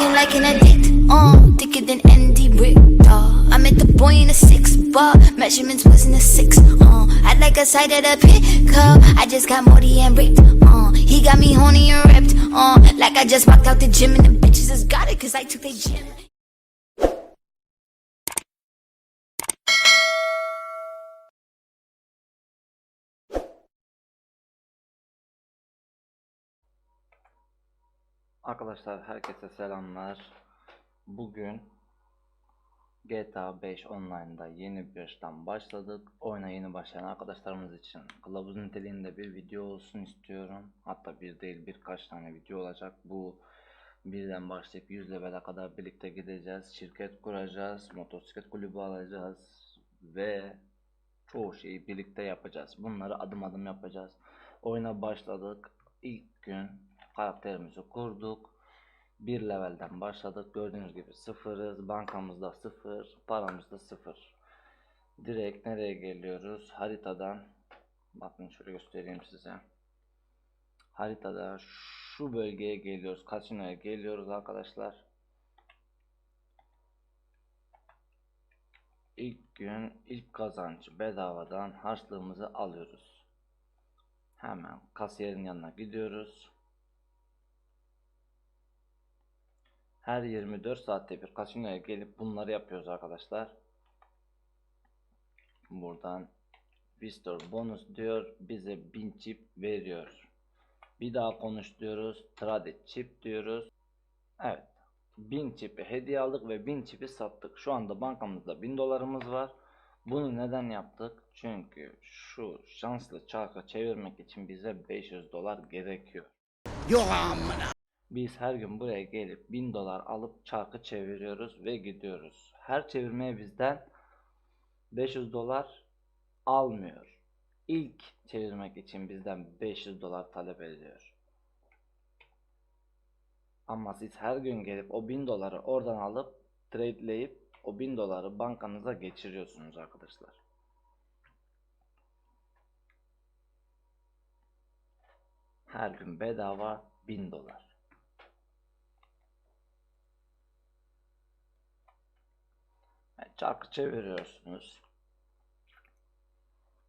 Working like an addict, uh, thicker than Andy uh. I met the boy in a six bar, measurements wasn't a six, uh. I like a side of the pickup, I just got Morty and ripped, uh. He got me horny and ripped, uh. Like I just walked out the gym and the bitches just got it cause I took their gym. Arkadaşlar herkese selamlar. Bugün GTA 5 Online'da yeni bir işten başladık. Oyuna yeni başlayan arkadaşlarımız için kılavuz niteliğinde bir video olsun istiyorum. Hatta bir değil birkaç tane video olacak. Bu birden başlayıp 100 level'e kadar birlikte gideceğiz. Şirket kuracağız, motosiklet kulübü alacağız ve çoğu şeyi birlikte yapacağız. Bunları adım adım yapacağız. Oyuna başladık. İlk gün karakterimizi kurduk. Bir levelden başladık. Gördüğünüz gibi sıfırız. Bankamızda sıfır. Paramızda sıfır. Direkt nereye geliyoruz? Haritadan. Bakın şöyle göstereyim size. Haritada şu bölgeye geliyoruz. Kasinoya geliyoruz arkadaşlar. İlk gün ilk kazanç bedavadan harçlığımızı alıyoruz. Hemen kasiyerin yanına gidiyoruz. Her 24 saatte bir kasinoya gelip bunları yapıyoruz arkadaşlar. Buradan Vistor bonus diyor. Bize 1000 çip veriyor. Bir daha konuş diyoruz. Trade çip diyoruz. Evet. 1000 çipi hediye aldık ve 1000 çipi sattık. Şu anda bankamızda 1000 dolarımız var. Bunu neden yaptık? Çünkü şu şanslı çarkı çevirmek için bize 500 dolar gerekiyor. Biz her gün buraya gelip 1000 dolar alıp çarkı çeviriyoruz ve gidiyoruz. Her çevirmeye bizden 500 dolar almıyor. İlk çevirmek için bizden 500 dolar talep ediyor. Ama siz her gün gelip o 1000 doları oradan alıp tradeleyip o 1000 doları bankanıza geçiriyorsunuz arkadaşlar. Her gün bedava 1000 dolar. Yani çarkı çeviriyorsunuz.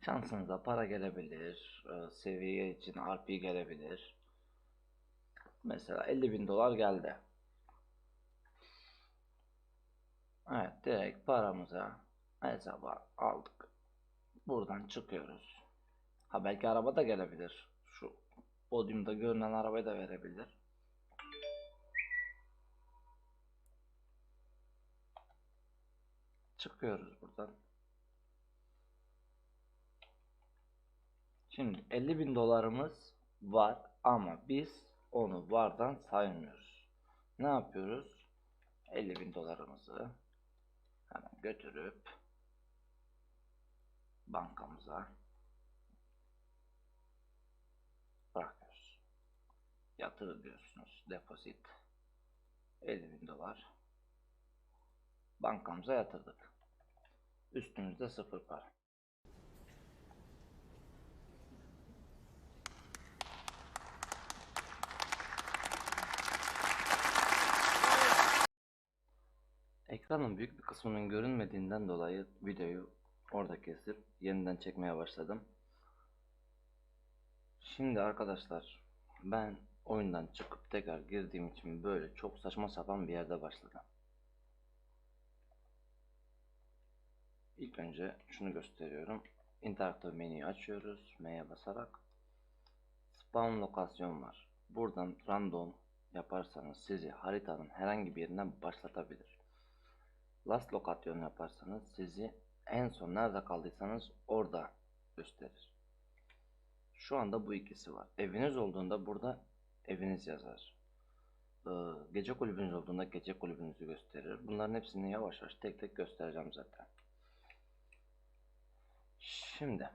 Şansınıza para gelebilir. e, Seviye için RP gelebilir. Mesela 50 bin dolar geldi. Evet direkt paramıza hesaba aldık. Buradan çıkıyoruz. Ha belki araba da gelebilir. Şu podyumda görünen arabayı da verebilir. Çıkıyoruz buradan. Şimdi 50 bin dolarımız var ama biz onu vardan saymıyoruz. Ne yapıyoruz? 50 bin dolarımızı hemen götürüp bankamıza bırakıyoruz. Yatır diyorsunuz. Deposit 50 bin dolar bankamıza yatırdık. Üstümüzde sıfır para. Ekranın büyük bir kısmının görünmediğinden dolayı videoyu orada kesip yeniden çekmeye başladım. Şimdi arkadaşlar ben oyundan çıkıp tekrar girdiğim için böyle çok saçma sapan bir yerde başladım. İlk önce şunu gösteriyorum. Interaktif menüyü açıyoruz. M'ye basarak. Spawn lokasyon var. Buradan random yaparsanız sizi haritanın herhangi bir yerinden başlatabilir. Last lokasyon yaparsanız sizi en son nerede kaldıysanız orada gösterir. Şu anda bu ikisi var. Eviniz olduğunda burada eviniz yazar. Ee, gece kulübünüz olduğunda gece kulübünüzü gösterir. Bunların hepsini yavaş yavaş tek tek göstereceğim zaten. Şimdi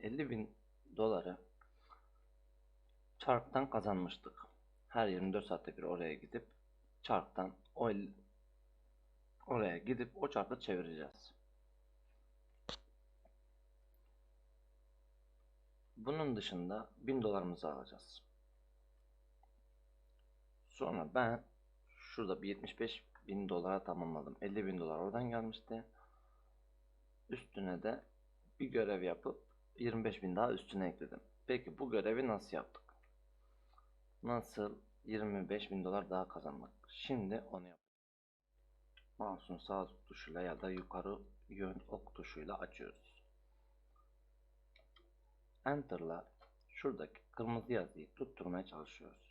50 bin doları çarktan kazanmıştık. Her 24 saatte bir oraya gidip çarktan o el- oraya gidip o çarkı çevireceğiz. Bunun dışında 1000 dolarımızı alacağız. Sonra ben şurada bir 75 bin dolara tamamladım. 50 bin dolar oradan gelmişti. Üstüne de bir görev yapıp 25 bin daha üstüne ekledim. Peki bu görevi nasıl yaptık? Nasıl 25 bin dolar daha kazanmak? Şimdi onu yap. Mouse'un sağ tuşuyla ya da yukarı yön ok tuşuyla açıyoruz. Enter'la şuradaki kırmızı yazıyı tutturmaya çalışıyoruz.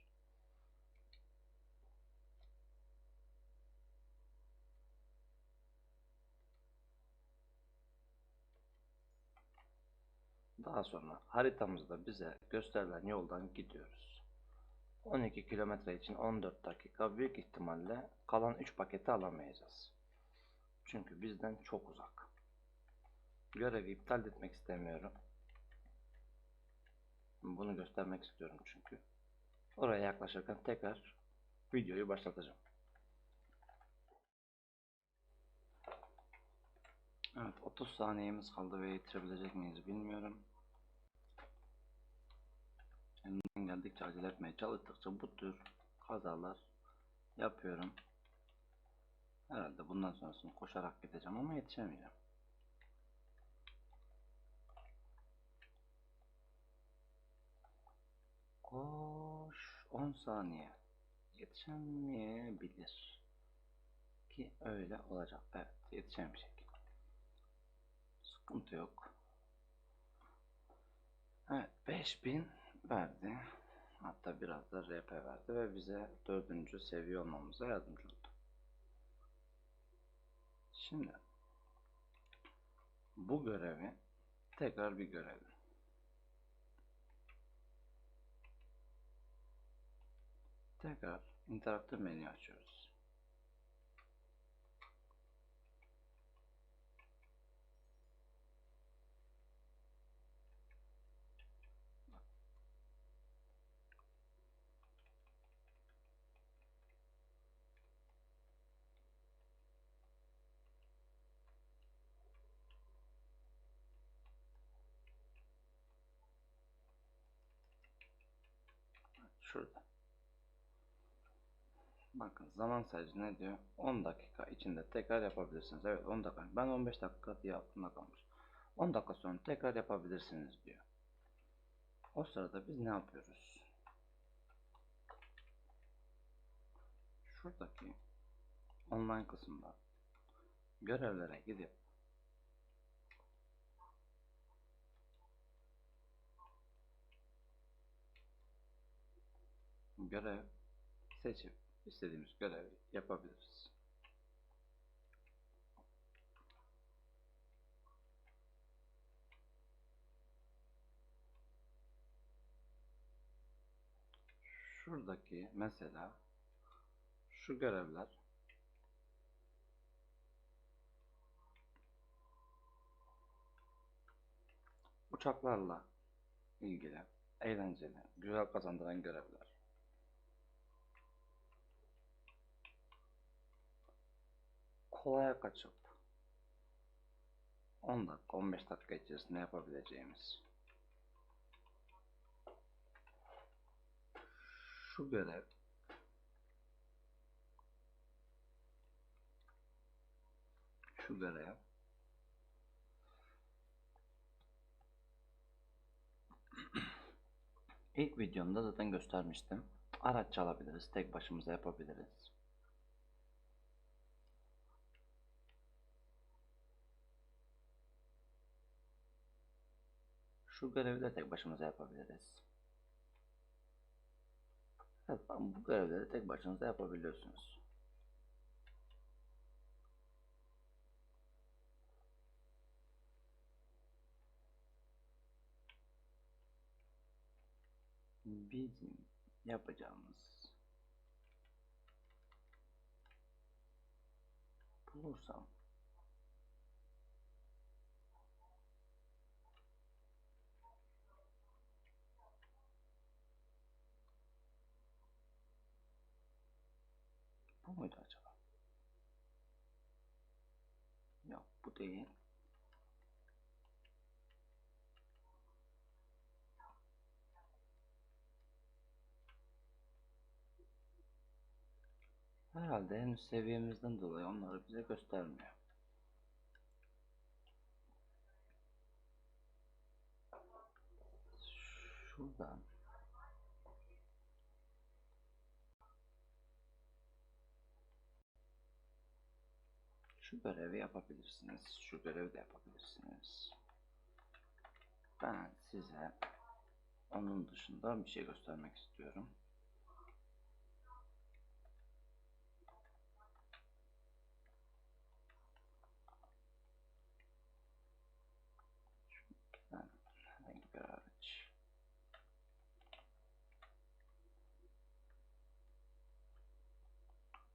Daha sonra haritamızda bize gösterilen yoldan gidiyoruz. 12 kilometre için 14 dakika büyük ihtimalle kalan 3 paketi alamayacağız. Çünkü bizden çok uzak. Görevi iptal etmek istemiyorum. Bunu göstermek istiyorum çünkü. Oraya yaklaşırken tekrar videoyu başlatacağım. Evet 30 saniyemiz kaldı ve yetirebilecek miyiz bilmiyorum. Geldikçe acele etmeye çalıştıkça bu tür kazalar yapıyorum. Herhalde bundan sonrasını koşarak gideceğim ama yetişemeyeceğim. Koş 10 saniye. Yetişemeyebilir. Ki öyle olacak. Evet yetişemeyecek. Sıkıntı yok. Evet 5000 verdi. Hatta biraz da RP verdi ve bize dördüncü seviye olmamıza yardımcı oldu. Şimdi bu görevi tekrar bir görelim. Tekrar interaktif menü açıyoruz. Şurada. Bakın zaman sayıcı ne diyor? 10 dakika içinde tekrar yapabilirsiniz. Evet 10 dakika. Ben 15 dakika diye aklımda kalmış. 10 dakika sonra tekrar yapabilirsiniz diyor. O sırada biz ne yapıyoruz? Şuradaki online kısımda görevlere gidip görev seçip istediğimiz görevi yapabiliriz. Şuradaki mesela şu görevler uçaklarla ilgili eğlenceli, güzel kazandıran görevler. Kolaya kaçıp 10 dakika 15 dakika içerisinde yapabileceğimiz şu görev şu görev İlk videomda zaten göstermiştim. Araç çalabiliriz, tek başımıza yapabiliriz. Şu görevi de tek başımıza yapabiliriz. Evet, bu görevleri tek başınıza yapabiliyorsunuz. Bizim yapacağımız bulursam Bu muydu acaba? Yok bu değil. Herhalde henüz seviyemizden dolayı onları bize göstermiyor. Şuradan şu görevi yapabilirsiniz. Şu görevi de yapabilirsiniz. Ben size onun dışında bir şey göstermek istiyorum.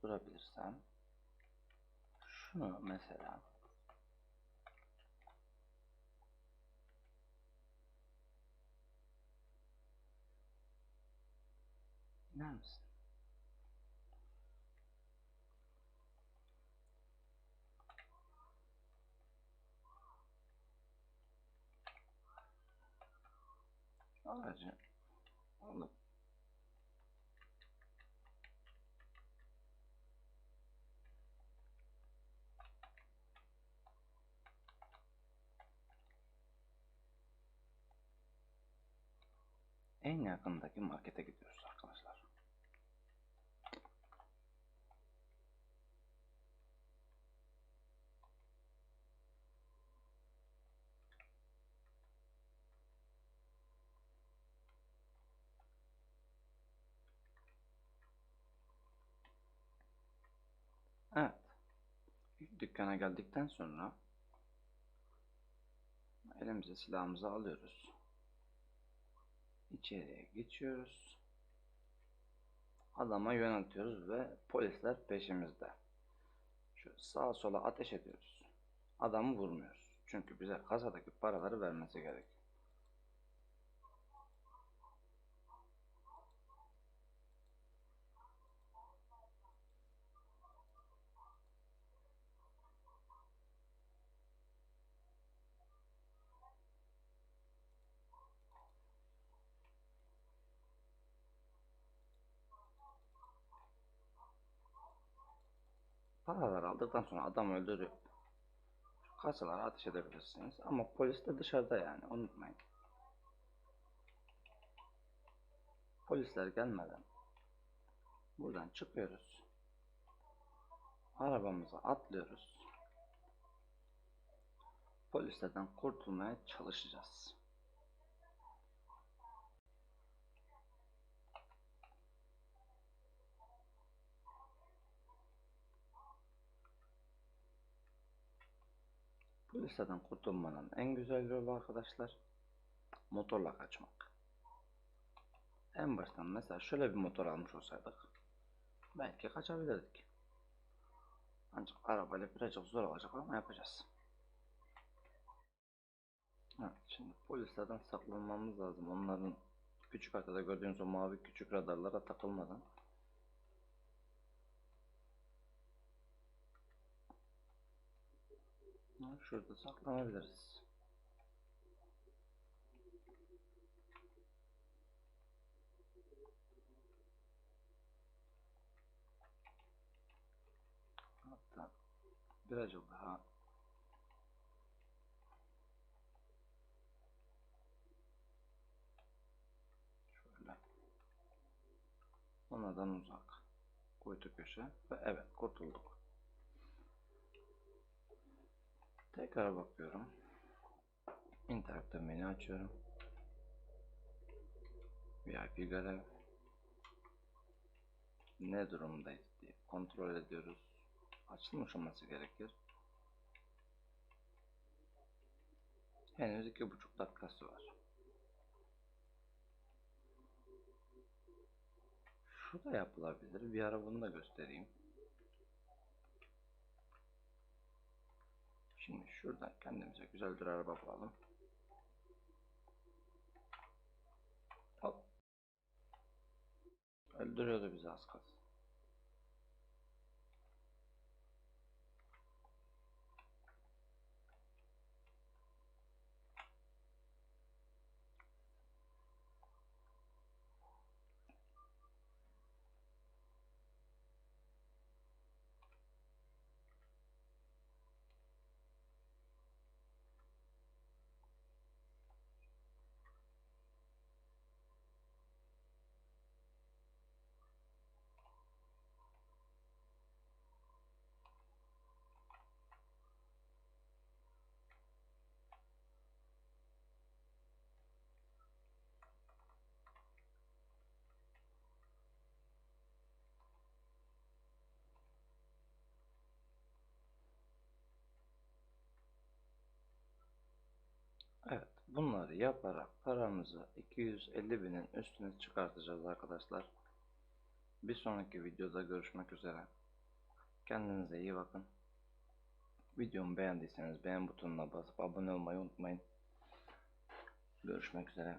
Durabilirsem şunu mesela iner misin? Aracı alıp en yakındaki markete gidiyoruz arkadaşlar. Evet. Dükkana geldikten sonra elimize silahımızı alıyoruz. İçeriye geçiyoruz. Adama yöneltiyoruz ve polisler peşimizde. Şu sağa sola ateş ediyoruz. Adamı vurmuyoruz. Çünkü bize kasadaki paraları vermesi gerek. Paraları aldıktan sonra adam öldürüyor. Kasalara ateş edebilirsiniz. Ama polis de dışarıda yani unutmayın. Polisler gelmeden buradan çıkıyoruz. Arabamıza atlıyoruz. Polislerden kurtulmaya çalışacağız. Polislerden kurtulmanın en güzel yolu arkadaşlar motorla kaçmak. En baştan mesela şöyle bir motor almış olsaydık belki kaçabilirdik. Ancak arabayla birazcık zor olacak ama yapacağız. Evet, şimdi polislerden saklanmamız lazım. Onların küçük haritada gördüğünüz o mavi küçük radarlara takılmadan. Ha, Şurada saklanabiliriz. Hatta birazcık daha şöyle onlardan uzak kuytu köşe ve evet kurtulduk. Tekrar bakıyorum. İnteraktif menü açıyorum. VIP görev. Ne durumdayız diye kontrol ediyoruz. Açılmış olması gerekir. Henüz iki buçuk dakikası var. Şu da yapılabilir. Bir ara bunu da göstereyim. Şimdi şuradan kendimize güzel bir araba bulalım. Hop. Öldürüyordu bizi az kalsın. Bunları yaparak paramızı 250 binin üstüne çıkartacağız arkadaşlar. Bir sonraki videoda görüşmek üzere. Kendinize iyi bakın. Videomu beğendiyseniz beğen butonuna basıp abone olmayı unutmayın. Görüşmek üzere.